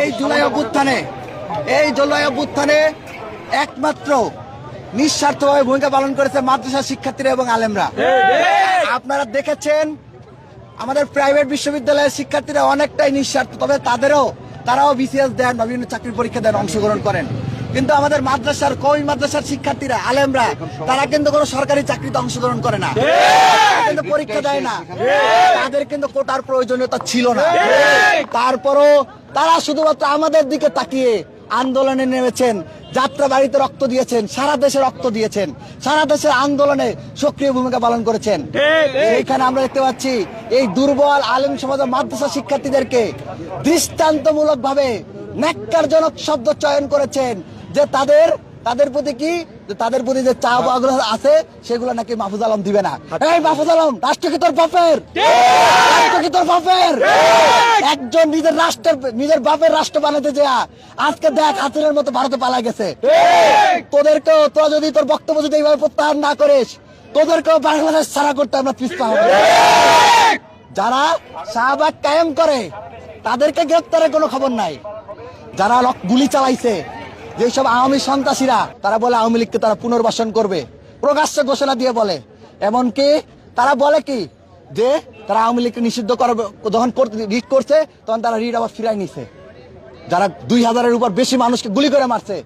এই জুলাই অভ্যুত্থানে এই জুলাই অভ্যুত্থানে একমাত্র নিঃস্বার্থভাবে ভূমিকা পালন করেছে মাদ্রাসা শিক্ষার্থীরা এবং আলেমরা। আপনারা দেখেছেন আমাদের প্রাইভেট বিশ্ববিদ্যালয়ের শিক্ষার্থীরা অনেকটাই নিঃস্বার্থ তবে তাদেরও তারাও বিসিএস দেন বা বিভিন্ন চাকরির পরীক্ষা দেন অংশগ্রহণ করেন। কিন্তু আমাদের মাদ্রাসার কই মাদ্রাসার শিক্ষার্থীরা আলেমরা তারা কিন্তু কোনো সরকারি চাকরিতে অংশগ্রহণ করে না। কিন্তু পরীক্ষা দেয় না। তাদের কিন্তু কোটার প্রয়োজনীয়তা ছিল না। তারপরও তারা শুধুমাত্র আমাদের দিকে তাকিয়ে আন্দোলনে নেমেছেন যাত্রা বাড়িতে রক্ত দিয়েছেন সারা দেশে রক্ত দিয়েছেন সারা দেশের আন্দোলনে সক্রিয় ভূমিকা পালন করেছেন। এইখানে আমরা দেখতে পাচ্ছি এই দুর্বল আলেম সমাজের মাদ্রাসা শিক্ষার্থীদেরকে দৃষ্টান্তমূলক ভাবে ন্যাক্কারজনক শব্দ চয়ন করেছেন। যে তাদের তাদের প্রতি কি? তাদের প্রতি যে চা পাগুলো আছে সেগুলো নাকি মাহফুজ আলম দিবে না। এই মাহফুজ আলম রাষ্ট্র কি তোর বাপের? রাষ্ট্র কি তোর বাপের? একজন নিজের রাষ্ট্রের নিজের বাপের রাষ্ট্র বানাতে যা। আজকে দেখ হাতুরের মতো ভারতে পালা গেছে। তোদেরকেও তোরা যদি তোর বক্তব্য যদি এইভাবে প্রত্যাহার না করিস তোদেরকেও বাংলাদেশ ছাড়া করতে আমরা পিস্তা হবে। যারা শাহবাগ কায়েম করে তাদেরকে গ্রেপ্তারের কোনো খবর নাই। যারা গুলি চালাইছে যেসব আওয়ামী সন্ত্রাসীরা তারা বলে আওয়ামী লীগকে তারা পুনর্বাসন করবে। প্রকাশ্য ঘোষণা দিয়ে বলে। এমনকি তারা বলে কি? যে তারা আওয়ামী লীগকে নিষিদ্ধ করবে যখন রিট করছে তখন তারা রিট আবার ফিরাই নিছে। যারা দুই হাজারের উপর বেশি মানুষকে গুলি করে মারছে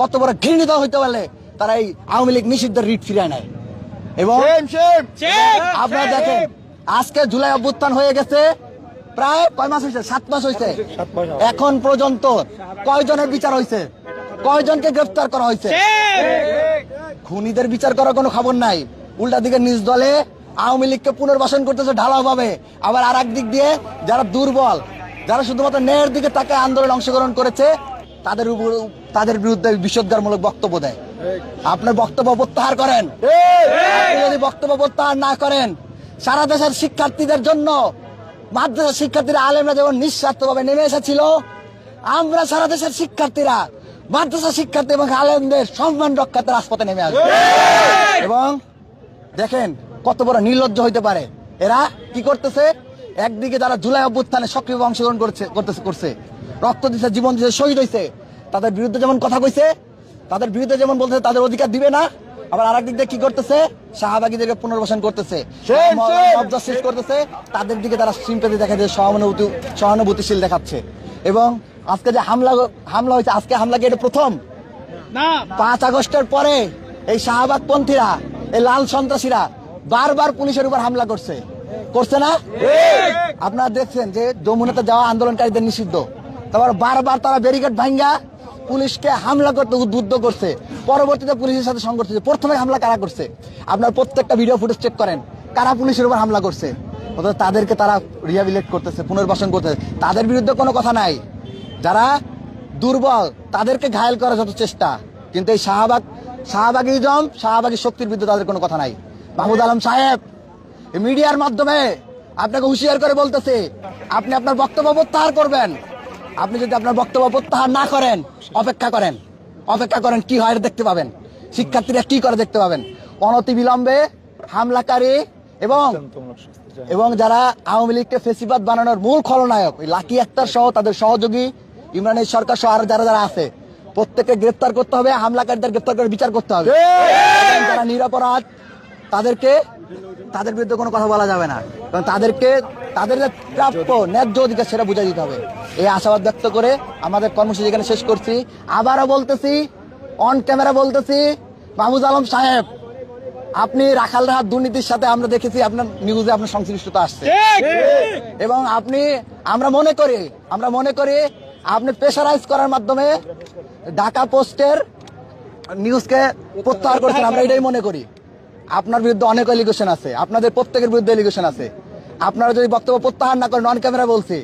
কত বড় ঘৃণিত হইতে পারলে তারা এই আওয়ামী লীগ নিষিদ্ধ রিট ফিরায় নেয়। এবং আপনারা দেখেন আজকে জুলাই অভ্যুত্থান হয়ে গেছে প্রায় কয় মাস হয়েছে সাত মাস হয়েছে এখন পর্যন্ত কয়জনের বিচার হয়েছে কয়জনকে গ্রেফতার করা হয়েছে? খুনিদের বিচার করার কোনো খবর নাই। উল্টা দিকে নিজ দলে আওয়ামী লীগকে পুনর্বাসন করতেছে ঢালাও ভাবে আবার আর দিক দিয়ে যারা দুর্বল, যারা শুধুমাত্র ন্যায়ের দিকে তাকে আন্দোলন অংশগ্রহণ করেছে, তাদের উপর তাদের বিরুদ্ধে বিষোদ্গারমূলক বক্তব্য দেয়। আপনার বক্তব্য প্রত্যাহার করেন। যদি বক্তব্য প্রত্যাহার না করেন, সারা দেশের শিক্ষার্থীদের জন্য মাদ্রাসা শিক্ষার্থীরা আলেমরা যেমন নিঃস্বার্থভাবে নেমে এসেছিল, আমরা সারা দেশের শিক্ষার্থীরা মাদ্রাসা শিক্ষার্থী এবং আলেমদের সম্মান রক্ষাতে রাজপথে নেমে আসবে। এবং দেখেন কত বড় নির্লজ্জ হইতে পারে। এরা কি করতেছে? একদিকে যারা জুলাই অভ্যুত্থানে সক্রিয় অংশগ্রহণ করছে করতেছে করছে। রক্ত দিছে জীবন দিছে শহীদ হয়েছে তাদের বিরুদ্ধে যেমন কথা কইছে তাদের বিরুদ্ধে যেমন বলতেছে তাদের অধিকার দিবে না। আবার আরেক দিক দিয়ে কি করতেছে? শাহবাগীদেরকে পুনর্বাসন করতেছে। সৃষ্টি করতেছে। তাদের দিকে তারা সিম্পাতি দেখা যায় সহানুভূতি সহানুভূতিশীল দেখাচ্ছে। এবং আজকে যে হামলা হামলা হয়েছে আজকে হামলা কি এটা প্রথম? পাঁচ আগস্টের পরে এই শাহবাগ পন্থীরা এই লাল সন্ত্রাসীরা বারবার পুলিশের উপর হামলা করছে। করছে না? আপনারা দেখছেন যে যমুনাতে যাওয়া আন্দোলনকারীদের নিষিদ্ধ। তারপর বারবার তারা ব্যারিকেড ভাঙ্গা পুলিশকে হামলা করতে উদ্বুদ্ধ করছে। পরবর্তীতে পুলিশের সাথে সংঘর্ষ প্রথমে হামলা কারা করছে? আপনার প্রত্যেকটা ভিডিও ফুটেজ চেক করেন। কারা পুলিশের উপর হামলা করছে? অথচ তাদেরকে তারা রিহাবিলেট করতেছে, পুনর্বাসন করতেছে। তাদের বিরুদ্ধে কোনো কথা নাই। যারা দুর্বল, তাদেরকে ঘায়েল করার যত চেষ্টা, কিন্তু এই শাহবাগ শাহবাগিজম শাহবাগী শক্তির বিরুদ্ধে তাদের কোনো কথা নাই। মাহমুদ আলম সাহেব মিডিয়ার মাধ্যমে আপনাকে হুঁশিয়ার করে বলতেছে, আপনি আপনার বক্তব্য প্রত্যাহার করবেন। আপনি যদি আপনার বক্তব্য প্রত্যাহার না করেন, অপেক্ষা করেন। অপেক্ষা করেন কি হয় দেখতে পাবেন। শিক্ষার্থীরা কি করে দেখতে পাবেন? অনতি বিলম্বে হামলাকারী এবং এবং যারা আওয়ামী লীগকে ফেসিবাদ বানানোর মূল খলনায়ক ওই লাকি আক্তার সহ তাদের সহযোগী ইমরানের সরকার সহ আর যারা যারা আছে প্রত্যেককে গ্রেপ্তার করতে হবে হামলাকারীদের গ্রেপ্তার করে বিচার করতে হবে। যারা নিরাপরাধ তাদেরকে তাদের বিরুদ্ধে কোনো কথা বলা যাবে না। কারণ তাদেরকে তাদের যে প্রাপ্য ন্যায্য অধিকার সেটা বুঝাই দিতে হবে। এই আশাবাদ ব্যক্ত করে আমাদের কর্মসূচি এখানে শেষ করছি। আবারও বলতেছি অন ক্যামেরা বলতেছি মাহমুদ আলম সাহেব আপনি রাখাল রাহাত দুর্নীতির সাথে আমরা দেখেছি আপনার নিউজে আপনার সংশ্লিষ্টতা আসছে। এবং আপনি আমরা মনে করি আমরা মনে করি আপনি প্রেশারাইজ করার মাধ্যমে ঢাকা পোস্টের নিউজকে প্রত্যাহার করেছেন আমরা এটাই মনে করি। আপনার বিরুদ্ধে অনেক এলিগেশন আছে আপনাদের প্রত্যেকের বিরুদ্ধে এলিগেশন আছে। আপনারা যদি বক্তব্য প্রত্যাহার না করেন নন ক্যামেরা বলছি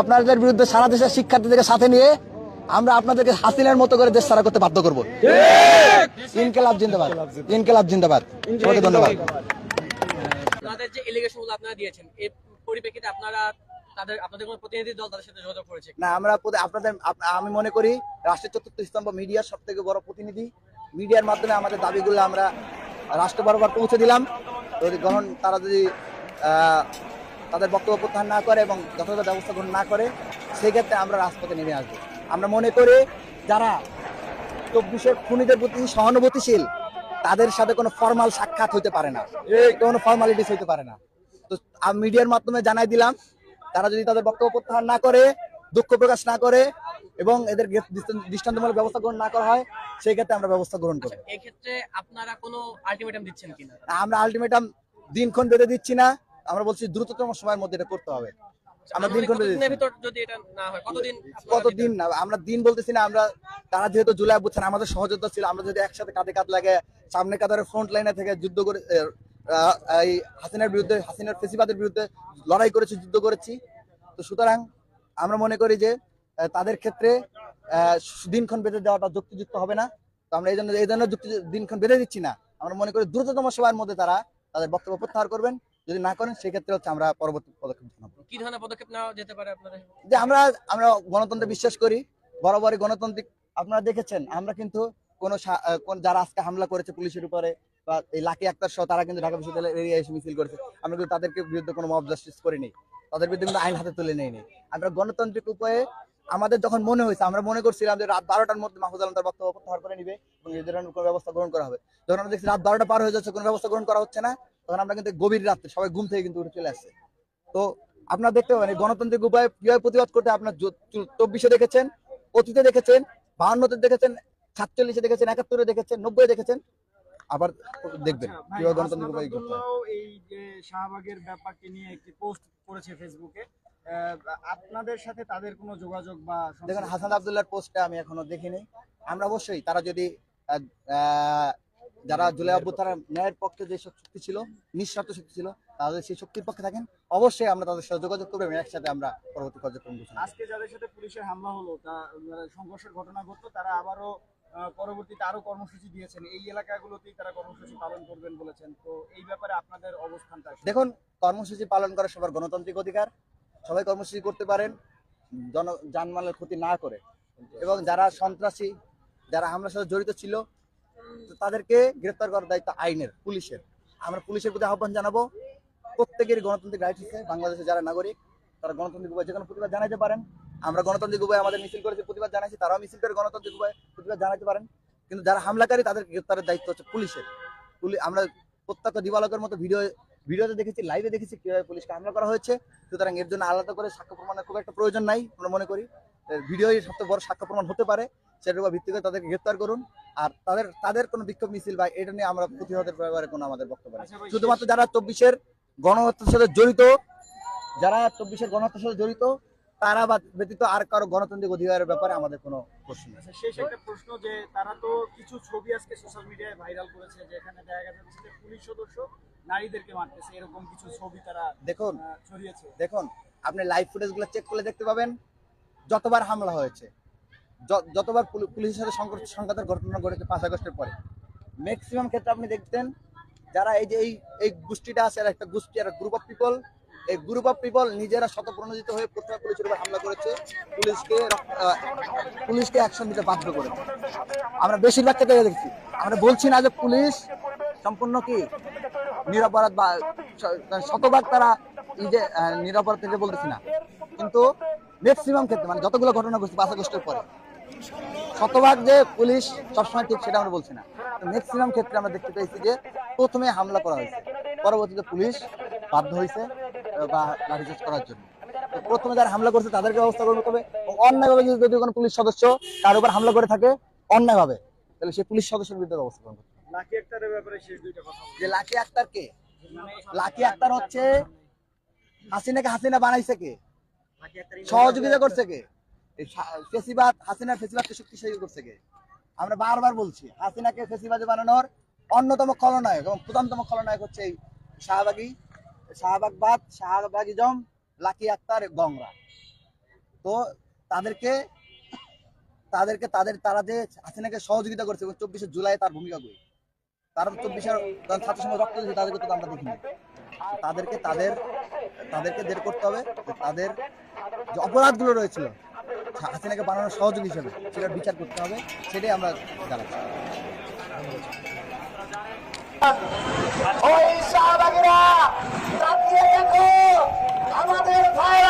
আপনাদের বিরুদ্ধে সারা দেশের শিক্ষার্থীদেরকে সাথে নিয়ে আমরা আপনাদেরকে হাসিনার মতো করে দেশ সারা করতে বাধ্য করব। ইনকেলাব জিন্দাবাদ। ইনকেলাব জিন্দাবাদ। সবাইকে ধন্যবাদ। তাদের যে এলিগেশন আপনারা দিয়েছেন এই পরিপ্রেক্ষিতে আপনারা তাদের আপনাদের কোনো প্রতিনিধি দল তাদের সাথে যোগাযোগ করেছে? না আমরা আপনাদের আমি মনে করি রাষ্ট্রের চতুর্থ স্তম্ভ মিডিয়ার সব থেকে বড় প্রতিনিধি। মিডিয়ার মাধ্যমে আমাদের দাবিগুলো আমরা রাষ্ট্র বরাবর পৌঁছে দিলাম। যদি গ্রহণ তারা যদি আহ, তাদের বক্তব্য প্রত্যাহার না করে এবং যথাযথ ব্যবস্থা গ্রহণ না করে সেক্ষেত্রে আমরা রাজপথে নেমে আসব। আমরা মনে করি যারা চব্বিশের খুনিদের প্রতি সহানুভূতিশীল তাদের সাথে কোনো ফর্মাল সাক্ষাৎ হইতে পারে না। কোনো ফর্মালিটিস হইতে পারে না। তো আমি মিডিয়ার মাধ্যমে জানাই দিলাম তারা যদি তাদের বক্তব্য প্রত্যাহার না করে দুঃখ প্রকাশ না করে এবং এদের দৃষ্টান্ত- দৃষ্টান্তমূলক ব্যবস্থা গ্রহণ না করা হয় সেই ক্ষেত্রে আমরা ব্যবস্থা গ্রহণ করব। এই ক্ষেত্রে আপনারা কোনো আলটিমেটাম দিচ্ছেন কিনা? আমরা আলটিমেটাম দিনক্ষণ বেঁধে দিচ্ছি না। আমরা বলছি দ্রুততম সময়ের মধ্যে এটা করতে হবে। আমরা দিনক্ষণ বেঁধে কতদিনের দিচ্ছি ভিতর যদি এটা না হয় কতদিন না আমরা দিন বলতেছি না আমরা তারা যেহেতু জুলাই বুঝছেন আমাদের সহযোদ্ধা ছিল আমরা যদি একসাথে কাঁধে কাঁধ লাগে সামনে ফ্রন্ট লাইনে থেকে যুদ্ধ করে এই হাসিনার বিরুদ্ধে হাসিনার ফেসিবাদের বিরুদ্ধে লড়াই করেছি যুদ্ধ করেছি। তো সুতরাং আমরা মনে করি যে তাদের ক্ষেত্রে আহ, দিনক্ষণ বেঁধে দেওয়াটা যুক্তিযুক্ত হবে না। তো আমরা এই জন্য এই জন্য যুক্তি দিনক্ষণ বেঁধে দিচ্ছি না। আমরা মনে করি দ্রুততম সময়ের মধ্যে তারা তাদের বক্তব্য প্রত্যাহার করবেন। যদি না করেন সেক্ষেত্রে হচ্ছে আমরা পরবর্তী পদক্ষেপ জানাব। কি ধরনের পদক্ষেপ নেওয়া যেতে পারে আপনাদের? যে আমরা আমরা গণতন্ত্রে বিশ্বাস করি বরাবরই গণতান্ত্রিক। আপনারা দেখেছেন আমরা কিন্তু কোন যারা আজকে হামলা করেছে পুলিশের উপরে বা এই লাকি আক্তার সহ তারা কিন্তু ঢাকা বিশ্ববিদ্যালয়ের এরিয়া এসে মিছিল করেছে আমরা কিন্তু তাদেরকে বিরুদ্ধে কোনো মব জাস্টিস করিনি তাদের বিরুদ্ধে কিন্তু আইন হাতে তুলে নেইনি আমরা গণতান্ত্রিক উপায়ে আমাদের যখন মনে হয়েছে আমরা মনে করছিলাম যে রাত বারোটার মধ্যে মাহফুজ আলম তার বক্তব্য প্রত্যাহার করে নিবে এবং এই ধরনের কোনো ব্যবস্থা গ্রহণ করা হবে। যখন আমরা দেখছি রাত বারোটা পার হয়ে যাচ্ছে কোনো ব্যবস্থা গ্রহণ করা হচ্ছে না। তখন আমরা কিন্তু গভীর রাত্রে সবাই ঘুম থেকে কিন্তু উঠে চলে আসছে। তো আপনারা দেখতে পাবেন গণতান্ত্রিক উপায়ে কীভাবে প্রতিবাদ করতে আপনার চব্বিশে দেখেছেন অতীতে দেখেছেন বাহান্নতে দেখেছেন সাতচল্লিশে দেখেছেন একাত্তরে দেখেছেন নব্বই দেখেছেন আবার দেখবেন আচ্ছা, কীভাবে গণতান্ত্রিক উপায় করতে এই যে শাহবাগের ব্যাপারটি নিয়ে একটি পোস্ট করেছে ফেসবুকে। আপনাদের সাথে তাদের কোনো যোগাযোগ বা দেখুন হাসান আবদুল্লাহর পোস্টটা আমি এখনও দেখিনি। আমরা অবশ্যই তারা যদি যারা জুলাই অভ্যুত্থানের ন্যায়ের পক্ষে যে শক্তি ছিল নিঃস্বার্থ শক্তি ছিল তাদের সেই শক্তির পক্ষে থাকেন। অবশ্যই আমরা তাদের সাথে যোগাযোগ করব একসাথে আমরা পরবর্তী কার্যক্রম আজকে যাদের সাথে পুলিশের হামলা হলো তা সংঘর্ষের ঘটনা ঘটলো তারা আবারও পরবর্তীতে আরও কর্মসূচি দিয়েছেন। এই এলাকাগুলোতেই তারা কর্মসূচি পালন করবেন বলেছেন। তো এই ব্যাপারে আপনাদের অবস্থানটা দেখুন কর্মসূচি পালন করা সবার গণতান্ত্রিক অধিকার। সবাই কর্মসূচি করতে পারেন জন জানমালের ক্ষতি না করে। এবং যারা সন্ত্রাসী যারা হামলার সাথে জড়িত ছিল তাদেরকে গ্রেফতার করার দায়িত্ব আইনের, পুলিশের। আমরা পুলিশের প্রতি আহ্বান জানাব। প্রত্যেকের গণতান্ত্রিক রাইট আছে। বাংলাদেশের যারা নাগরিক, তারা গণতান্ত্রিক উপায় যে কোনো প্রতিবাদ জানাতে পারেন। আমরা গণতান্ত্রিক উপায় আমাদের মিছিল করেছি, প্রতিবাদ জানাইছি, তারাও মিছিল করে গণতান্ত্রিক উপায় প্রতিবাদ জানাতে পারেন। কিন্তু যারা হামলাকারী তাদের গ্রেফতারের দায়িত্ব হচ্ছে পুলিশের। পুলি- আমরা প্রত্যক্ষ দিবালকের মতো ভিডিও, ভিডিওতে দেখেছি লাইভে দেখেছি কীভাবে পুলিশকে হামলা করা হয়েছে। সুতরাং এর জন্য আলাদা করে সাক্ষ্য প্রমাণের খুব একটা প্রয়োজন নাই, আমরা মনে করি। ভিডিওই সবচেয়ে বড় সাক্ষ্য প্রমাণ হতে পারে সেটার উপর ভিত্তি করে তাদেরকে গ্রেফতার করুন। আর তাদের তাদের কোনো বিক্ষোভ মিছিল বা এটা নিয়ে আমরা প্রতিহতের ব্যাপারে কোনো আমাদের বক্তব্য নেই। আচ্ছা শুধুমাত্র যারা চব্বিশের গণহত্যার সাথে জড়িত যারা চব্বিশের গণহত্যার সাথে জড়িত তারা বা ব্যতীত আর কারও গণতান্ত্রিক অধিকারের ব্যাপারে আমাদের কোনো প্রশ্ন নেই। আচ্ছা, শেষ একটা প্রশ্ন যে তারা তো কিছু ছবি আজকে সোশ্যাল মিডিয়ায় ভাইরাল করেছে যেখানে দেখা যাচ্ছে যে পুলিশ সদস্য নারীদেরকে মারতেছে এরকম কিছু ছবি তারা দেখুন ছড়িয়েছে। দেখুন আপনি লাইভ ফুটেজগুলো চেক করলে দেখতে পাবেন যতবার হামলা হয়েছে যতবার পুলি- পুলিশের সাথে সংঘাতের ঘটনা ঘটেছে পাঁচ আগস্টের পরে। ম্যাক্সিমাম ক্ষেত্রে আপনি দেখতেন, যারা এই যে এই এই গোষ্ঠীটা আছে, এরা একটা গোষ্ঠী একটা গ্রুপ অফ পিপল এই গ্রুপ অফ পিপল নিজেরা শতপ্রণোদিত হয়ে প্রথমে পুলিশের উপর হামলা করেছে। পুলিশকে পুলিশকে অ্যাকশন দিতে বাধ্য করেছে। আমরা বেশিরভাগ ক্ষেত্রে দেখছি। আমরা বলছি না যে পুলিশ সম্পূর্ণ কি নিরাপরাধ বা শতভাগ তারা যে নিরাপরাধ থেকে বলতেছি না। কিন্তু ম্যাক্সিমাম ক্ষেত্রে মানে যতগুলো ঘটনা ঘটছে পাঁচ আগস্টের পরে শতভাগ যে পুলিশ সবসময় ঠিক সেটা আমরা বলছি না। ম্যাক্সিমাম ক্ষেত্রে আমরা দেখতে পেয়েছি যে প্রথমে হামলা করা হয়েছে। পরবর্তীতে পুলিশ বাধ্য হয়েছে বা লাঠিচার্জ করার জন্য। প্রথমে যারা হামলা করছে তাদেরকে ব্যবস্থা করতে হবে অন্যায়ভাবে যদি যদি কোনো পুলিশ সদস্য তার উপর হামলা করে থাকে অন্যায়ভাবে তাহলে সেই পুলিশ সদস্যের বিরুদ্ধে ব্যবস্থা গ্রহণ করতে হবে। লাকি একটারের ব্যাপারে শেষ দুইটা কথা যে লাকি আক্তার কে? লাকি আক্তার হচ্ছে হাসিনাকে হাসিনা বানাইছে কে? সহযোগিতা করছে কে? ফেসিবাদ ফেসিবাদকে শক্তিশালী করছে কে? আমরা বারবার বলছি, হাসিনাকে বানানোর অন্যতম খলনায়ক এবং প্রধানতম খলনায়ক হচ্ছে এই শাহবাগী, শাহবাগবাদ লাকি আক্তার, গংরা। তো তাদেরকে তাদেরকে, তাদের, তারা যে হাসিনাকে সহযোগিতা করছে এবং চব্বিশে জুলাই তার ভূমিকা কই? তারা তো চব্বিশের ছাত্র সমাজ রক্ত দিয়েছে, তাদেরকে তো আমরা দেখিনি। তাদেরকে, তাদের তাদেরকে বের করতে হবে তাদের যে অপরাধগুলো রয়েছিল হাসিনাকে বানানোর সহযোগ হিসেবে সেটার বিচার করতে হবে, সেটাই আমরা জানাচ্ছি। আমাদের ভাইরা